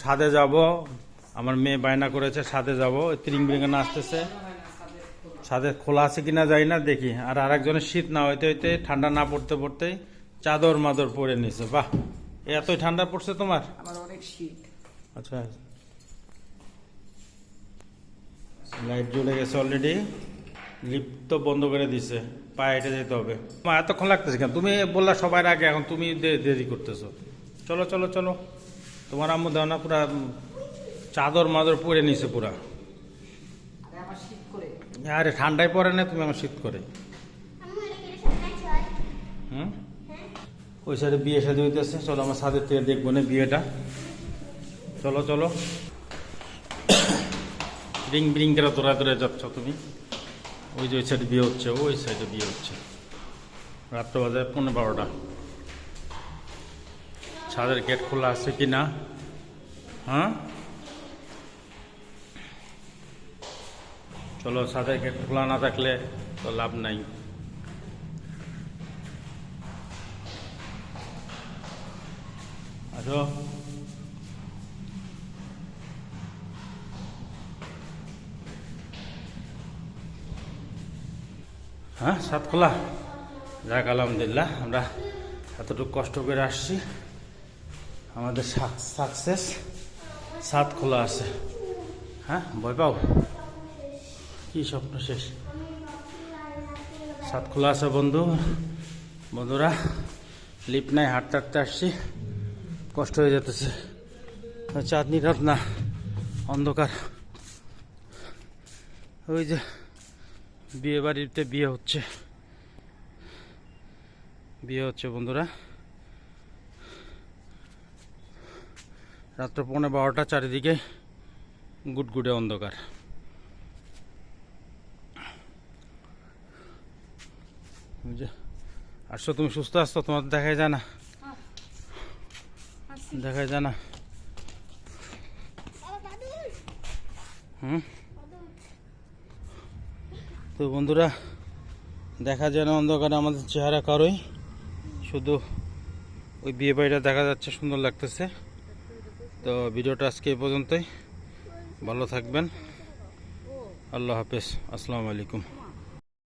ছাদে যাব। আমার মেয়ে বায়না করেছে ছাদে যাব। ত্রিং বিরিঙ্গে আসতেছে ছাদে খোলা আছে কিনা যাই না দেখি। আর আরেকজনের শীত না হইতে হইতে ঠান্ডা না পড়তে পড়তেই চাদর মাদর পরে নিছে। বাহ! এতই ঠান্ডা পড়ছে তোমার? আমার অনেক শীত। আচ্ছা। লাইট জ্বলে গেছে অলরেডি লিফট তো বন্ধ করে দিছে। পায়ে হেঁটে যেতে হবে। এতক্ষণ লাগতেছে কেন? তুমি বললা সবার আগে এখন তুমি দেরি করতেছো। চলো চলো চলো। তোমার আম্মু দাও না, পুরা চাদর মাদর পরে নিছে পুরা। আরে, ঠান্ডায় পরে না, তুমি আমার শীত করে। ওই সাইডে বিয়ে সাথে হইতেছে, চলো আমার সাথে থেকে দেখব না বিয়েটা। চলো চলো। রিং বিরিং করে তোরা তোরা যাচ্ছ তুমি। ওই যে ওই সাইডে বিয়ে হচ্ছে, ওই সাইডে বিয়ে হচ্ছে। রাত্র বাজে পনেরো বারোটা। ছাদের গেট খোলা আছে কি না? হ্যাঁ? চলো ছাদের গেট খোলা না থাকলে তো লাভ নাই। আসো। হ্যাঁ সাত খোলা? যাক, আলহামদুলিল্লাহ, আমরা এতটুকু কষ্ট করে আসছি। আমাদের সাকসেস সাত খোলা আছে। হ্যাঁ ভয় পাও? কি স্বপ্ন শেষ? সাত খোলা আছে বন্ধু। বন্ধুরা লিপ নাই, হাঁটতে হাঁটতে আসছি। কষ্ট হয়ে যেতেছে। চাঁদনি রাত না, অন্ধকার। ওই যে বিয়ে বাড়িতে বিয়ে হচ্ছে। বিয়ে হচ্ছে বন্ধুরা। রাত্র পৌনে বারোটা চারিদিকে গুটগুটে অন্ধকার। আসছো তুমি সুস্থ আসছো তোমার দেখাই যায় না? দেখাই যায় না? হুম? তো বন্ধুরা দেখা যায় না অন্ধকারে আমাদের চেহারা কারোই। শুধু ওই বিয়ে বাড়িটা দেখা যাচ্ছে সুন্দর লাগতেছে। তো ভিডিওটা আজকে এই পর্যন্তই। ভালো থাকবেন। আল্লাহ হাফেজ। আসসালামু আলাইকুম।